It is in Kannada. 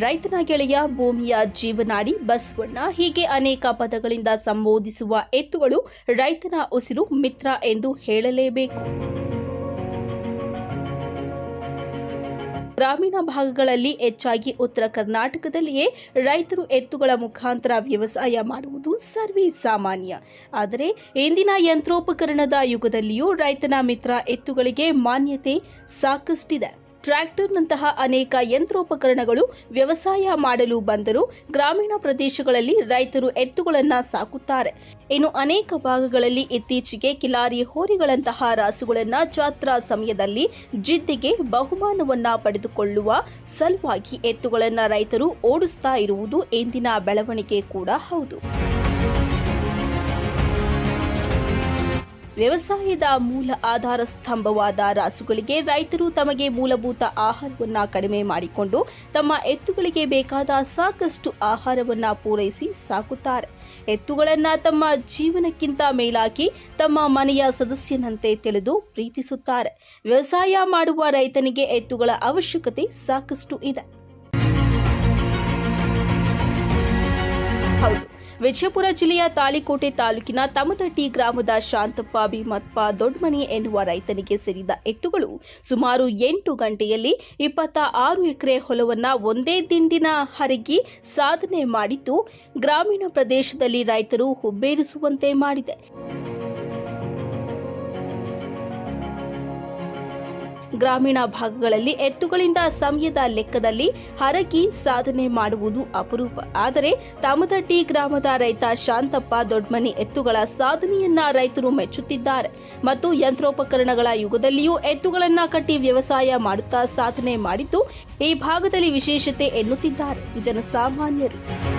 ರೈತನ ಗೆಳೆಯ ಭೂಮಿಯ ಜೀವನಾಡಿ ಬಸವಣ್ಣ ಹೀಗೆ ಅನೇಕ ಪದಗಳಿಂದ ಸಂಬೋಧಿಸುವ ಎತ್ತುಗಳು ರೈತನ ಉಸಿರು ಮಿತ್ರ ಎಂದು ಹೇಳಲೇಬೇಕು. ಗ್ರಾಮೀಣ ಭಾಗಗಳಲ್ಲಿ ಹೆಚ್ಚಾಗಿ ಉತ್ತರ ಕರ್ನಾಟಕದಲ್ಲಿಯೇ ರೈತರು ಎತ್ತುಗಳ ಮುಖಾಂತರ ವ್ಯವಸಾಯ ಮಾಡುವುದು ಸರ್ವೇ ಸಾಮಾನ್ಯ. ಆದರೆ ಇಂದಿನ ಯಂತ್ರೋಪಕರಣದ ಯುಗದಲ್ಲಿಯೂ ರೈತನ ಮಿತ್ರ ಎತ್ತುಗಳಿಗೆ ಮಾನ್ಯತೆ ಸಾಕಷ್ಟಿದೆ. ಟ್ರ್ಯಾಕ್ಟರ್ನಂತಹ ಅನೇಕ ಯಂತ್ರೋಪಕರಣಗಳು ವ್ಯವಸಾಯ ಮಾಡಲು ಬಂದರೂ ಗ್ರಾಮೀಣ ಪ್ರದೇಶಗಳಲ್ಲಿ ರೈತರು ಎತ್ತುಗಳನ್ನು ಸಾಕುತ್ತಾರೆ. ಇನ್ನು ಅನೇಕ ಭಾಗಗಳಲ್ಲಿ ಇತ್ತೀಚೆಗೆ ಕಿಲಾರಿ ಹೋರಿಗಳಂತಹ ರಾಸುಗಳನ್ನು ಜಾತ್ರಾ ಸಮಯದಲ್ಲಿ ಜಿದ್ದಿಗೆ ಬಹುಮಾನವನ್ನು ಪಡೆದುಕೊಳ್ಳುವ ಸಲುವಾಗಿ ಎತ್ತುಗಳನ್ನು ರೈತರು ಓಡಿಸ್ತಾ ಇರುವುದು ಇಂದಿನ ಬೆಳವಣಿಗೆ ಕೂಡ ಹೌದು. ವ್ಯವಸಾಯದ ಮೂಲ ಆಧಾರ ಸ್ತಂಭವಾದ ರಾಸುಗಳಿಗೆ ರೈತರು ತಮಗೆ ಮೂಲಭೂತ ಆಹಾರವನ್ನು ಕಡಿಮೆ ಮಾಡಿಕೊಂಡು ತಮ್ಮ ಎತ್ತುಗಳಿಗೆ ಬೇಕಾದ ಸಾಕಷ್ಟು ಆಹಾರವನ್ನು ಪೂರೈಸಿ ಸಾಕುತ್ತಾರೆ. ಎತ್ತುಗಳನ್ನು ತಮ್ಮ ಜೀವನಕ್ಕಿಂತ ಮೇಲಾಗಿ ತಮ್ಮ ಮನೆಯ ಸದಸ್ಯನಂತೆ ತಿಳಿದು ಪ್ರೀತಿಸುತ್ತಾರೆ. ವ್ಯವಸಾಯ ಮಾಡುವ ರೈತನಿಗೆ ಎತ್ತುಗಳ ಅವಶ್ಯಕತೆ ಸಾಕಷ್ಟು ಇದೆ. ಹೌದು. ವಿಜಯಪುರ ಜಿಲ್ಲೆಯ ತಾಳಿಕೋಟೆ ತಾಲೂಕಿನ ತಮದಟ್ಟಿ ಗ್ರಾಮದ ಶಾಂತಪ್ಪ, ಭೀಮಪ್ಪ, ದೊಡ್ಡಮನಿ ಎನ್ನುವ ರೈತನಿಗೆ ಸೇರಿದ ಎತ್ತುಗಳು ಸುಮಾರು ಎಂಟು ಗಂಟೆಯಲ್ಲಿ ಇಪ್ಪತ್ತ ಆರು ಎಕರೆ ಹೊಲವನ್ನ ಒಂದೇ ದಿಂಡಿನ ಹರಗಿ ಸಾಧನೆ ಮಾಡಿದ್ದು ಗ್ರಾಮೀಣ ಪ್ರದೇಶದಲ್ಲಿ ರೈತರು ಹುಬ್ಬೇರಿಸುವಂತೆ ಮಾಡಿದೆ. ಗ್ರಾಮೀಣ ಭಾಗಗಳಲ್ಲಿ ಎತ್ತುಗಳಿಂದ ಸಮಯದ ಲೆಕ್ಕದಲ್ಲಿ ಹರಕಿ ಸಾಧನೆ ಮಾಡುವುದು ಅಪರೂಪ. ಆದರೆ ತಾಮದಟ್ಟಿ ಗ್ರಾಮದ ರೈತ ಶಾಂತಪ್ಪ ದೊಡ್ಮನಿ ಎತ್ತುಗಳ ಸಾಧನೆಯನ್ನ ರೈತರು ಮೆಚ್ಚುತ್ತಿದ್ದಾರೆ. ಮತ್ತು ಯಂತ್ರೋಪಕರಣಗಳ ಯುಗದಲ್ಲಿಯೂ ಎತ್ತುಗಳನ್ನ ಕಟ್ಟಿ ವ್ಯವಸಾಯ ಮಾಡುತ್ತಾ ಸಾಧನೆ ಮಾಡಿದ್ದು ಈ ಭಾಗದಲ್ಲಿ ವಿಶೇಷತೆ ಎನ್ನುತ್ತಿದ್ದಾರೆ. ಜನಸಾಮಾನ್ಯರು.